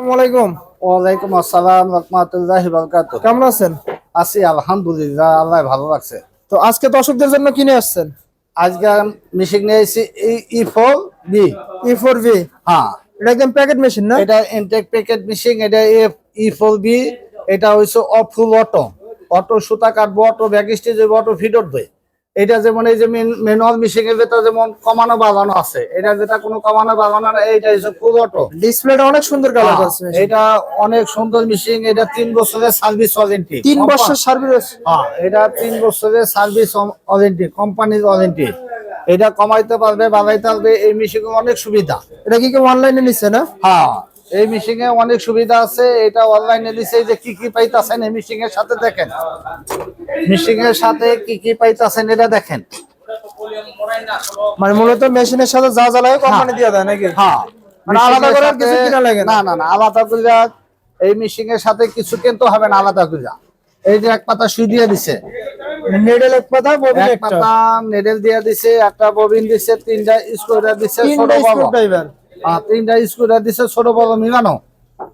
ওয়ালাইকুম আসসালাম রহমতুল্লাহ বরকাত কেমন আছেন? আছি আলহামদুলিল্লাহ আল্লাহ ভালো লাগছে তো আজকে দর্শকদের জন্য কিনে আসছেন? আজকে মিশিং নিয়ে এসেছি E four B E four হ্যাঁ। এটা একদম প্যাকেট মেশিন না? এটা ইনটেক প্যাকেট এটা ই ফোর বি এটা হচ্ছে ফুল অটো। অটো সুতা কাটবো auto bag stage auto feeder দেয় এটা যেমন এই যে ম্যানুয়াল মিশিং এর ভেতরে যেমন কমানো বাড়ানো আছে এটা যেটা কোনো কমানো বাড়ানো না এইটা হচ্ছে ফুল অটো ডিসপ্লেটা অনেক সুন্দর কালার করছে machine। এটা অনেক সুন্দর মিশিং এটা তিন বছরের সার্ভিস ওয়ারেন্টি তিন বছর সার্ভিস হ্যাঁ এটা তিন বছরের সার্ভিস ওয়ারেন্টি কোম্পানির ওয়ারেন্টি এটা কমাইতে পারবে বাড়াইতে পারবে এই মেশিনে অনেক সুবিধা। এটা কি কেউ অনলাইনে নিচ্ছে না? হ্যাঁ এই মেশিনে অনেক সুবিধা আছে এটা অনলাইনে দিছে এই যে কি কি পাইতাছেন এই মেশিং এর সাথে দেখেন। মেশিং এর সাথে কি কি পাইতাছেন এটা দেখেন। মানে মূলত মেশিনের সাথে যা যা লাগে কোম্পানি দিয়ে দেয় নাকি? হ্যাঁ। মানে আলাদা করে কিছু কিনা লাগে না? না না আলাদা করে এই মেশিং এর সাথে কিছু কিনতে হবে না আলাদা করে এই যে এক পাতা সুই দিয়ে দিছে। নেডেল এক পাতা ববিন এক পাতা নেডেল দিয়ে দিছে একটা ববিন দিছে তিনটা স্ক্রু দিছে ছোট তিনটা স্ক্রু দিছে ছোট বড় মিলানো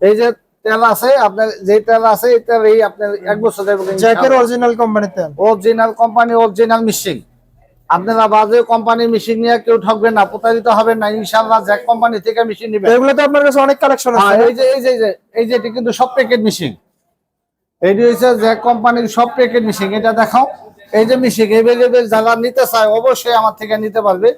এই যে তেল আছে আপনার যে তেল আছে এই তেল এই আপনার এক বছর জ্যাকের অরিজিনাল কোম্পানিতে অরিজিনাল কোম্পানি অরিজিনাল মেশিন আপনারা বাজে কোম্পানির মেশিন নিয়ে কেউ ঠকবেন না প্রতারিত হবেন না ইনশাআল্লাহ জ্যাক কোম্পানি থেকে মেশিন নেবেন এগুলোতে আপনার কাছে অনেক কালেকশন হ্যাঁ, আছে এই যে এই যে এই যে এই যে কিন্তু সব প্যাকেট মেশিন এটি হচ্ছে জ্যাক কোম্পানির সব প্যাকেট মেশিন এটা দেখাও। এই যে মেশিন এভেলেবেল যারা নিতে চায় অবশ্যই আমার থেকে নিতে পারবে।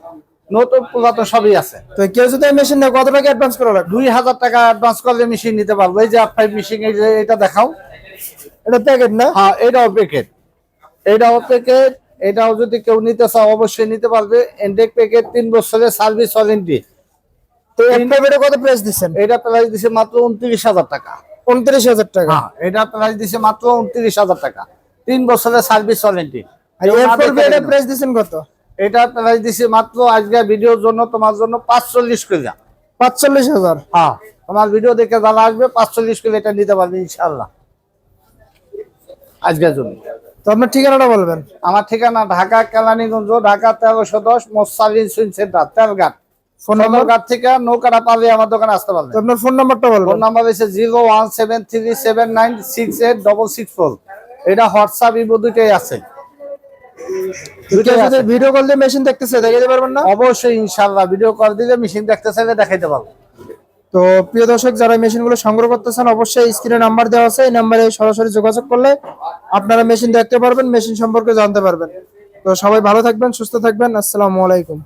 নতুন পুরাতন সবই আছে। তো কেউ যদি মেশিন নেয় কত টাকা অ্যাডভান্স করা লাগবে দুই হাজার টাকা অ্যাডভান্স করলে মেশিন নিতে পারব। এই যে ফাইভ মেশিন এই যে এটা দেখাও। এটা প্যাকেট না? হ্যাঁ এটাও প্যাকেট এটাও প্যাকেট এটাও যদি কেউ নিতে চাও অবশ্যই নিতে পারবে। এনটেক প্যাকেট তিন বছরের সার্ভিস ওয়ারেন্টি তো প্যাকেটে কত প্রাইস দিচ্ছেন? এটা প্রাইস দিছে মাত্র উনত্রিশ হাজার টাকা। উনত্রিশ হাজার টাকা। হ্যাঁ এটা প্রাইস দিছে মাত্র উনত্রিশ হাজার টাকা। তিন বছরের সার্ভিস ওয়ারেন্টি আর এর এটা প্রাইস দিচ্ছেন কত? এটা প্রাইস দিছে মাত্র আজকে ভিডিওর জন্য তোমার জন্য পাঁচচল্লিশ করে পাঁচচল্লিশ হাজার? হ্যাঁ তোমার ভিডিও দেখে যারা আসবে পাঁচচল্লিশ করে এটা নিতে পারবে ইনশাল্লাহ আজকের জন্য। তো আপনার ঠিকানাটা বলবেন। আমার ঠিকানা ঢাকা কেলানীগঞ্জ ঢাকা তেরোশো দশ মোসালিন সুইন সেন্টার তেলঘাট। Phone number? ঘাট থেকে নৌকাটা পারলে আমার দোকানে আসতে পারবে। আপনার ফোন নাম্বারটা ফোন বলবেন নাম্বার হচ্ছে zero one seven three seven nine six eight double six four. এটা হোয়াটসঅ্যাপ ইবো দুটোই আছে। ভিডিও কল দিয়ে মেশিন দেখতেছে দেখে পারবেন না? অবশ্যই ইনশাল্লাহ ভিডিও কল দিয়ে মেশিন দেখতে চাইলে দেখাইতে পারব। তো প্রিয় দর্শক যারা মেশিন মেশিনগুলো সংগ্রহ করতেছেন অবশ্যই স্ক্রিনে নাম্বার দেওয়া আছে। এই নাম্বারে সরাসরি যোগাযোগ করলে আপনারা মেশিন দেখতে পারবেন মেশিন সম্পর্কে জানতে পারবেন। তো সবাই ভালো থাকবেন সুস্থ থাকবেন। আসসালামু আলাইকুম।